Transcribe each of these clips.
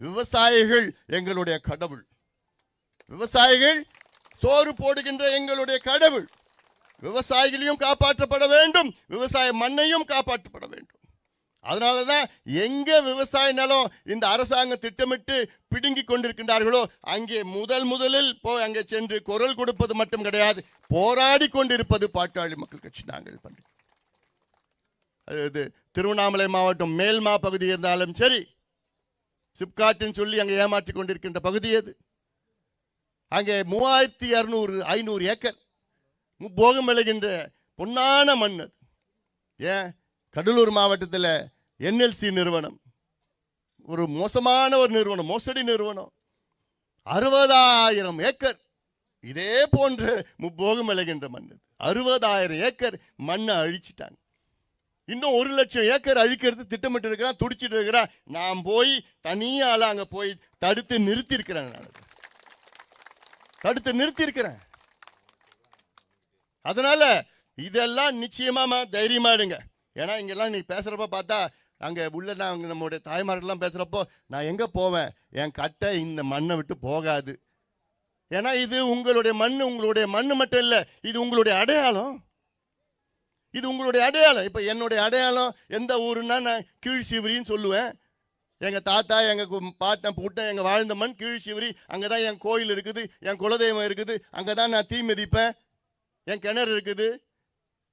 விவசாயிகள் எங்களுடைய கடவுள். விவசாயிகள் சோறு போடுகின்ற எங்களுடைய கடவுள். விவசாயிகளையும் காப்பாற்றப்பட வேண்டும். விவசாய மண்ணையும் காப்பாற்றப்பட வேண்டும். அதனாலதான் எங்கே விவசாய நிலம் இந்த அரசாங்கம் திட்டமிட்டு பிடுங்கி கொண்டிருக்கின்றார்களோ அங்கே முதல் முதலில் போய் அங்கே சென்று குரல் கொடுப்பது மட்டும் கிடையாது போராடி கொண்டிருப்பது பாட்டாளி மக்கள் கட்சி நாங்கள் பண்றோம். அது திருவண்ணாமலை மாவட்டம் மேல்மா பகுதி இருந்தாலும் சரி சிப்காட்டுன்னு சொல்லி அங்கே ஏமாற்றி கொண்டிருக்கின்ற பகுதி அது அங்கே மூவாயிரத்தி இரநூறு ஐநூறு ஏக்கர். போகம் விளைகின்ற பொன்னான மண் அது. ஏன்? கடலூர் மாவட்டத்தில் என்எல்சி நிறுவனம். ஒரு மோசமான ஒரு நிறுவனம் மோசடி நிறுவனம். அறுபதாயிரம் ஏக்கர். இதே போன்ற முப்போகம் விளைகின்ற மண் அது. அறுபதாயிரம் ஏக்கர் மண்ணை அழிச்சிட்டாங்க. இன்னும் ஒரு லட்சம் ஏக்கர் அழிக்கிறது திட்டமிட்டு இருக்கிறான் துடிச்சிட்டு இருக்கிறான் நான் போய் தனியால் அங்கே போய் தடுத்து நிறுத்தி இருக்கிறேன் நான். தடுத்து நிறுத்தி இருக்கிறேன் அதனால இதெல்லாம் நிச்சயமா தைரியமா இருங்க ஏன்னா இங்கெல்லாம் நீ பேசுறப்ப பார்த்தா அங்கே உள்ள நான் நம்மளுடைய தாய்மார்கள்லாம் பேசுகிறப்போ நான் எங்கே போவேன்? என் கட்டை இந்த மண்ணை விட்டு போகாது. ஏன்னா இது உங்களுடைய மண் உங்களுடைய மண் மட்டும் இல்லை இது உங்களுடைய அடையாளம். இது உங்களுடைய அடையாளம். இப்போ என்னுடைய அடையாளம் எந்த ஊருன்னா நான் கீழ் சிவரின்னு சொல்லுவேன். எங்கள் தாத்தா எங்கள் பாட்டன் பூட்டன் எங்கள் வாழ்ந்த மண் கீழ் சிவரி அங்கே தான் என் கோயில் இருக்குது என் குலதெய்வம் இருக்குது. அங்கே தான் நான் தீ மிதிப்பேன் என் கிணறு இருக்குது.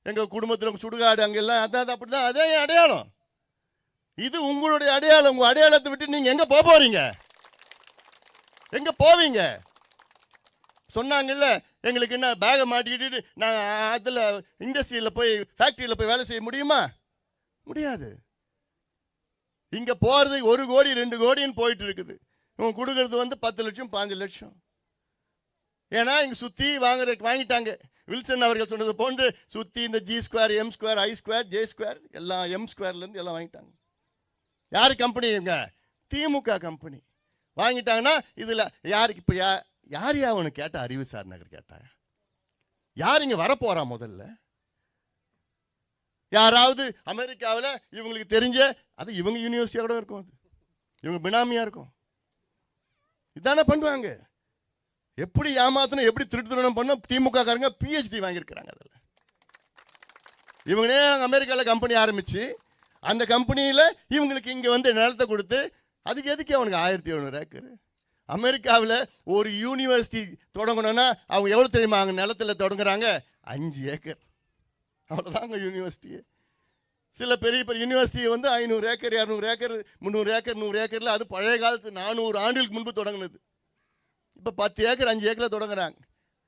எங்கள் குடும்பத்தில் சுடுகாடு அங்கெல்லாம் அதான் அப்படி தான் அதே என் அடையாளம். இது உங்களுடைய அடையாளம். உங்கள் அடையாளத்தை விட்டு நீங்கள் எங்கே போக போகிறீங்க எங்கே போவீங்க? சொன்னாங்கல்ல எங்களுக்கு என்ன பேகை மாட்டிக்கிட்டு நாங்கள் அதில் இண்டஸ்ட்ரியில் போய் ஃபேக்ட்ரியில் போய் வேலை செய்ய முடியுமா? முடியாது. இங்கே போகிறது ஒரு கோடி ரெண்டு கோடின்னு போயிட்டு இருக்குது இவங்க கொடுக்கறது வந்து பத்து லட்சம் பாஞ்சு லட்சம். ஏன்னா இங்கே சுற்றி வாங்குற வாங்கிட்டாங்க. வில்சன் அவர்கள் சொன்னது போன்று சுற்றி இந்த G square M square I square J square எல்லாம் எம் ஸ்கொயர்லேருந்து எல்லாம் வாங்கிட்டாங்க. யார் கம்பெனி இவங்க? திமுக கம்பெனி வாங்கிட்டாங்கன்னா இதில் யாருக்கு இப்போ யா யார் யா அவனு கேட்டா அறிவு சார் நகர் கேட்டா யார் இங்கே வரப்போறா முதல்ல? யாராவது அமெரிக்காவில் இவங்களுக்கு தெரிஞ்ச அது இவங்க யூனிவர்சிட்டியோட இருக்கும் அது. இவங்க பினாமியா இருக்கும். இதானே பண்ணுவாங்க. எப்படி ஏமாத்தணும் எப்படி திருட்டு திருட்டுத்தனம் பண்ண திமுக காரங்க பிஹெச்டி வாங்கியிருக்கிறாங்க அதில். இவங்களே அமெரிக்காவில் கம்பெனி ஆரம்பிச்சு அந்த கம்பெனியில் இவங்களுக்கு இங்கே வந்து நிலத்தை கொடுத்து அதுக்கு எதுக்கு அவனுக்கு ஆயிரத்தி எழுநூறு ஏக்கர் அமெரிக்காவில் ஒரு யூனிவர்சிட்டி தொடங்கணும்னா அவங்க எவ்வளோ தெரியுமா? அவங்க நிலத்துல தொடங்குறாங்க. அஞ்சு ஏக்கர். அவ்வளோதாங்க யூனிவர்சிட்டியே சில பெரிய பெரிய யூனிவர்சிட்டி வந்து ஐநூறு ஏக்கர் இரநூறு ஏக்கர் முந்நூறு ஏக்கர் நூறு ஏக்கரில் அது பழைய காலத்து நானூறு ஆண்டுகளுக்கு முன்பு தொடங்குனது. இப்போ பத்து ஏக்கர் அஞ்சு ஏக்கரில் தொடங்குறாங்க.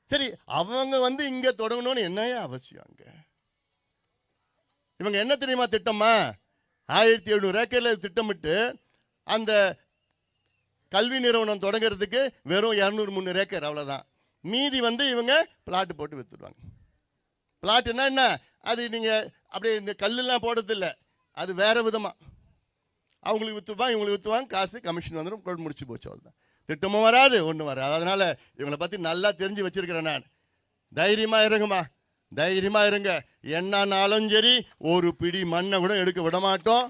சரி அவங்க வந்து இங்கே தொடங்கணும்னு என்னையே அவசியம் அங்கே? இவங்க என்ன தெரியுமா திட்டமா? ஆயிரத்தி எழுநூறு ஏக்கரில் திட்டமிட்டு அந்த கல்வி நிறுவனம் தொடங்குறதுக்கு வெறும் இரநூறு முந்நூறு ஏக்கர் அவ்வளோதான் மீதி வந்து இவங்க பிளாட் போட்டு விற்றுடுவாங்க பிளாட்டுன்னா என்ன? அது நீங்கள் அப்படியே இந்த கல்லுலாம் போடுறதில்ல. அது வேறு விதமாக அவங்களுக்கு விற்றுப்பாங்க இவங்களுக்கு விற்றுவாங்க காசு கமிஷன் வந்துடும். கொண்டு முடிச்சு போச்சு அவ்வளோதான் திட்டமும் வராது ஒன்றும் வராது. அதனால் இவங்களை பற்றி நல்லா தெரிஞ்சு வச்சுருக்கிறேன் நான். தைரியமாக இருங்கம்மா. தைரியமாக இருங்க. என்னன்னாலும் சரி ஒரு பிடி மண்ணை கூட எடுக்க விட மாட்டோம்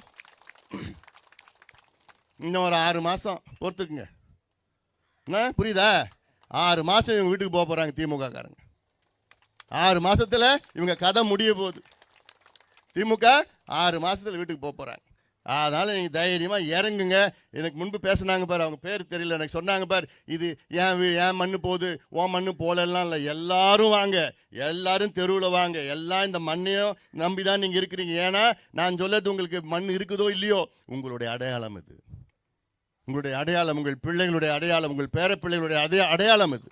இன்னும் ஒரு ஆறு மாதம் பொறுத்துக்குங்க. என்ன? புரியுதா? ஆறு மாதம் இவங்க வீட்டுக்கு போக போகிறாங்க திமுக காரங்க ஆறு மாதத்தில் இவங்க கதை முடிய போகுது. திமுக ஆறு மாதத்தில் வீட்டுக்கு போக போகிறாங்க அதனால் நீங்கள் தைரியமாக இறங்குங்க. எனக்கு முன்பு பேசினாங்க பார் அவங்க பேர் தெரியல. எனக்கு சொன்னாங்க பார் இது ஏன் வீ ஏன் மண்ணு போகுது? ஓன் மண்ணு போலலாம் இல்லை. எல்லாரும் வாங்க. எல்லாரும் தெருவில் வாங்க. எல்லாம் இந்த மண்ணையும் நம்பி தான் நீங்கள் இருக்கிறீங்க. ஏன்னா நான் சொல்லது உங்களுக்கு மண் இருக்குதோ இல்லையோ உங்களுடைய அடையாளம் இது உங்களுடைய அடையாளம் உங்கள் பிள்ளைகளுடைய அடையாளம் உங்கள் பேர பிள்ளைகளுடைய அதே அடையாளம் இது.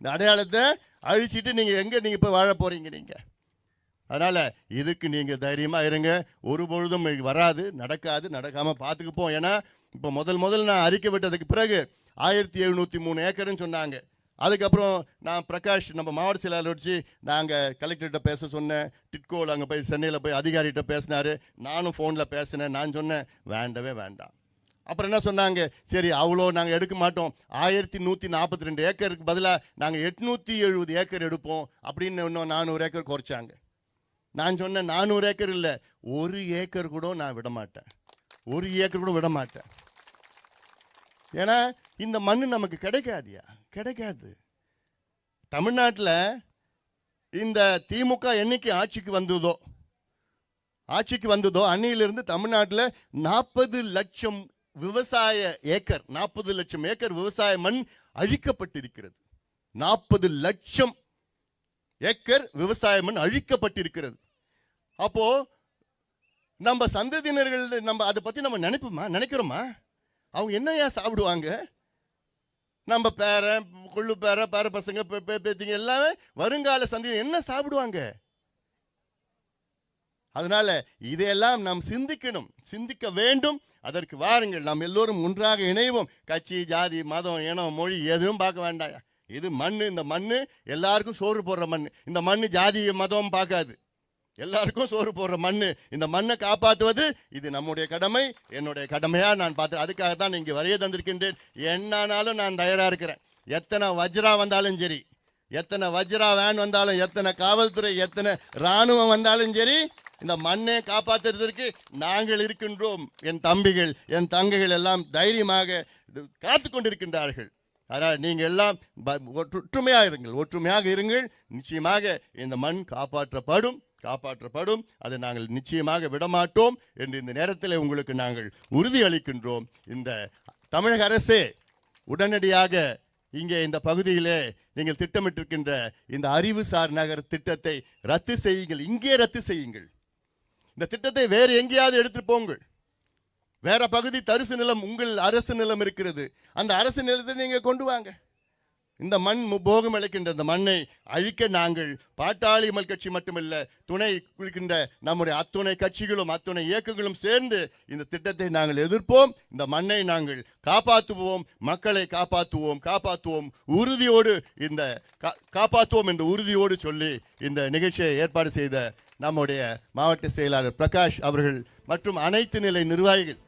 இந்த அடையாளத்தை அழிச்சிட்டு நீங்கள் எங்கே நீங்கள் இப்போ வாழ போகிறீங்க நீங்கள் அதனால் இதுக்கு நீங்கள் தைரியமாக இருங்க. ஒரு பொழுதும் வராது நடக்காது நடக்காமல் பார்த்துக்குப்போம் ஏன்னா இப்போ முதல் முதல் நான் அறிக்கை விட்டதுக்கு பிறகு ஆயிரத்தி எழுநூற்றி மூணு ஏக்கர்னு சொன்னாங்க. அதுக்கப்புறம் நான் பிரகாஷ் நம்ம மாவட்ட செயலாளர் வச்சு நாங்கள் கலெக்டர்கிட்ட பேச சொன்னேன். டிட்கோவில் அங்கே போய் சென்னையில் போய் அதிகாரிகிட்ட பேசினார். நானும் ஃபோனில் பேசினேன். நான் சொன்னேன் வேண்டவே வேண்டாம். அப்புறம் என்ன சொன்னாங்க? சரி அவ்வளோ நாங்கள் எடுக்க மாட்டோம். ஆயிரத்தி நூற்றி நாற்பத்தி ரெண்டு ஏக்கருக்கு பதிலாக நாங்கள் எட்நூற்றி எழுபது ஏக்கர் எடுப்போம் அப்படின்னு இன்னும் நானூறு ஏக்கர் குறைச்சாங்க. நான் சொன்னேன் நானூறு ஏக்கர் இல்லை ஒரு ஏக்கர் கூட நான் விட மாட்டேன். ஒரு ஏக்கர் கூட விட மாட்டேன். ஏன்னா இந்த மண்ணு நமக்கு கிடைக்காதியா? கிடைக்காது. தமிழ்நாட்டில் இந்த திமுக என்னைக்கு ஆட்சிக்கு வந்ததோ ஆட்சிக்கு வந்ததோ அன்னையிலிருந்து தமிழ்நாட்டில் நாற்பது லட்சம் விவசாய ஏக்கர் நாற்பது லட்சம் ஏக்கர் விவசாய மண் அழிக்கப்பட்டிருக்கிறது. நாற்பது லட்சம் ஏக்கர் விவசாய மண் அழிக்கப்பட்டிருக்கிறது. அப்போ நம்ம சந்ததியினர்கள் நம்ம அதை பத்தி நம்ம நினைப்போமா? நினைக்கிறோமா? அவங்க என்னையா சாப்பிடுவாங்க? நம்ம பேரன் கொள்ளு பேர பேர பசங்க பேத்திங்க எல்லாமே வருங்கால சந்ததி என்ன சாப்பிடுவாங்க? அதனால இதையெல்லாம் நாம் சிந்திக்கணும் சிந்திக்க வேண்டும். அதற்கு வாருங்கள் நாம் எல்லோரும் ஒன்றாக இணைவோம். கட்சி ஜாதி மதம் இனம் மொழி எதுவும் பார்க்க வேண்டாம். இது மண் இந்த மண் எல்லாருக்கும் சோறு போடுற மண் இந்த மண் ஜாதி மதம் பார்க்காது. எல்லாருக்கும் சோறு போடுற மண் இந்த மண்ணை காப்பாற்றுவது இது நம்முடைய கடமை என்னுடைய கடமையாக நான் பார்த்து அதுக்காக தான் இங்கே வரைய தந்திருக்கின்றேன். என்னானாலும் நான் தயாராக இருக்கிறேன். எத்தனை வஜ்ரா வந்தாலும் சரி எத்தனை வஜ்ரா வேன் வந்தாலும் எத்தனை காவல்துறை எத்தனை ராணுவம் வந்தாலும் சரி இந்த மண்ணை காப்பாற்றுறதற்கு நாங்கள் இருக்கின்றோம். என் தம்பிகள் என் தங்கைகள் எல்லாம் தைரியமாக காத்து கொண்டிருக்கின்றார்கள். அதனால் நீங்கள் எல்லாம் ஒற்றுமையாக இருங்கள். ஒற்றுமையாக இருங்கள். நிச்சயமாக இந்த மண் காப்பாற்றப்படும். காப்பாற்றப்படும். அதை நாங்கள் நிச்சயமாக விடமாட்டோம் என்று இந்த நேரத்தில் உங்களுக்கு நாங்கள் உறுதி அளிக்கின்றோம். இந்த தமிழக அரசே உடனடியாக இங்கே இந்த பகுதியிலே நீங்கள் திட்டமிட்டிருக்கின்ற இந்த அறிவுசார் நகர் திட்டத்தை ரத்து செய்யுங்கள். இங்கே ரத்து செய்யுங்கள். இந்த திட்டத்தை வேறு எங்கேயாவது எடுத்துட்டு போங்கள். வேற பகுதி தரிசு நிலம் உங்கள் அரசு நிலம் இருக்கிறது. அந்த அரசு நிலத்தை நீங்க கொண்டு வாங்க. இந்த மண் முபோகம் போகம் இந்த மண்ணை அழிக்க நாங்கள் பாட்டாளி மல் கட்சி மட்டுமல்ல துணை குளிக்கின்ற நம்முடைய அத்துணை கட்சிகளும் அத்துணை இயக்கங்களும் சேர்ந்து இந்த திட்டத்தை நாங்கள் எதிர்ப்போம். இந்த மண்ணை நாங்கள் காப்பாற்றுவோம். மக்களை காப்பாற்றுவோம். காப்பாற்றுவோம். உறுதியோடு இந்த காப்பாற்றுவோம் என்ற உறுதியோடு சொல்லி இந்த நிகழ்ச்சியை ஏற்பாடு செய்த நம்முடைய மாவட்ட செயலாளர் பிரகாஷ் அவர்கள் மற்றும் அனைத்து நிலை நிர்வாகிகள்